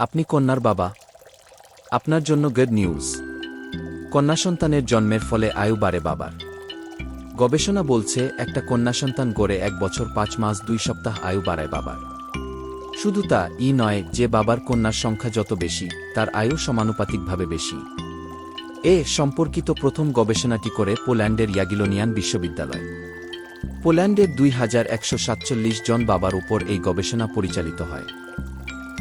আপনি কন্যার বাবা। আপনার জন্য গুড নিউজ কন্যা সন্তানের জন্মের ফলে আয়ু বাড়ে বাবার। গবেষণা বলছে, একটা কন্যা সন্তান গড়ে এক বছর পাঁচ মাস দুই সপ্তাহ আয়ু বাড়ায় বাবার। শুধু তা ই নয়, যে বাবার কন্যার সংখ্যা যত বেশি, তার আয়ু সমানুপাতিকভাবে বেশি। এ সম্পর্কিত প্রথম গবেষণাটি করে পোল্যান্ডের ইয়াগিলোনিয়ান বিশ্ববিদ্যালয়। পোল্যান্ডের দুই হাজার একশো সাতচল্লিশ জন বাবার উপর এই গবেষণা পরিচালিত হয়।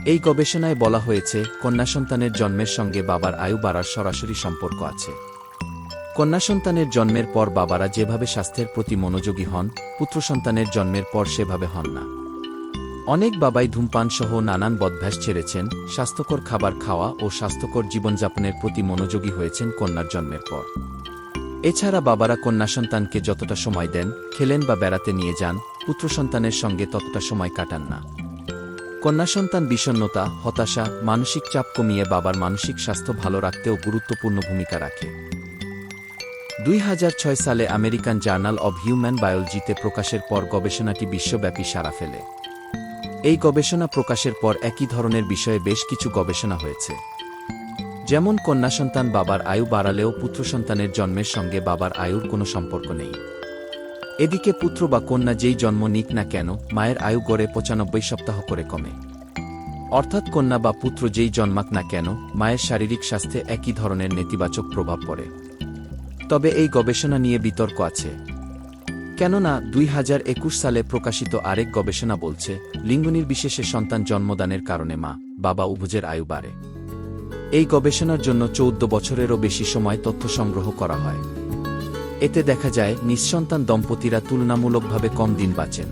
এই গবেষণায় বলা হয়েছে কন্যা সন্তানের জন্মের সঙ্গে বাবার আয়ু বাড়ার সরাসরি সম্পর্ক আছে। কন্যা সন্তানের জন্মের পর বাবারা যেভাবে স্বাস্থ্যের প্রতি মনোযোগী হন পুত্র সন্তানের জন্মের পর সেভাবে হন না। অনেক বাবাই ধূমপান সহ নানান বদভ্যাস ছেড়েছেন, স্বাস্থ্যকর খাবার খাওয়া ও স্বাস্থ্যকর জীবনযাপনের প্রতি মনোযোগী হয়েছেন কন্যার জন্মের পর। এছাড়া বাবারা কন্যা সন্তানকে যতটা সময় দেন, খেলেন বা বেড়াতে নিয়ে যান পুত্র সন্তানের সঙ্গে ততটা সময় কাটান না। কন্যা সন্তান বিষণ্নতা হতাশা, মানসিক চাপ কমিয়ে বাবার মানসিক স্বাস্থ্য ভালো রাখতেও গুরুত্বপূর্ণ ভূমিকা রাখে। দুই হাজার ছয় সালে আমেরিকান জার্নাল অব হিউম্যান বায়োলজিতে প্রকাশের পর গবেষণাটি বিশ্বব্যাপী সাড়া ফেলে। এই গবেষণা প্রকাশের পর একই ধরনের বিষয়ে বেশ কিছু গবেষণা হয়েছে। যেমন কন্যা সন্তান বাবার আয়ু বাড়ালেও পুত্র সন্তানের জন্মের সঙ্গে বাবার আয়ুর কোনো সম্পর্ক নেই। এদিকে পুত্র বা কন্যা যেই জন্ম নিক না কেন, মায়ের আয়ু গড়ে পঁচানব্বই সপ্তাহ করে কমে। অর্থাৎ কন্যা বা পুত্র যেই জন্মাক না কেন, মায়ের শারীরিক স্বাস্থ্যে একই ধরনের নেতিবাচক প্রভাব পড়ে। তবে এই গবেষণা নিয়ে বিতর্ক আছে। কেননা, দুই হাজার একুশ সালে প্রকাশিত আরেক গবেষণা বলছে, লিঙ্গনির বিশেষে সন্তান জন্মদানের কারণে মা, বাবা উভুজের আয়ু বাড়ে। এই গবেষণার জন্য চৌদ্দ বছরেরও বেশি সময় তথ্য সংগ্রহ করা হয়। এতে দেখা যায়, নিঃসন্তান দম্পতিরা তুলনামূলকভাবে কম দিন বাঁচেন।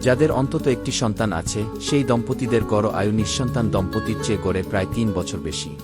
যাদের অন্তত একটি সন্তান আছে, সেই দম্পতিদের গড় আয়ু নিঃসন্তান দম্পতির চেয়ে গড়ে প্রায় তিন বছর বেশি।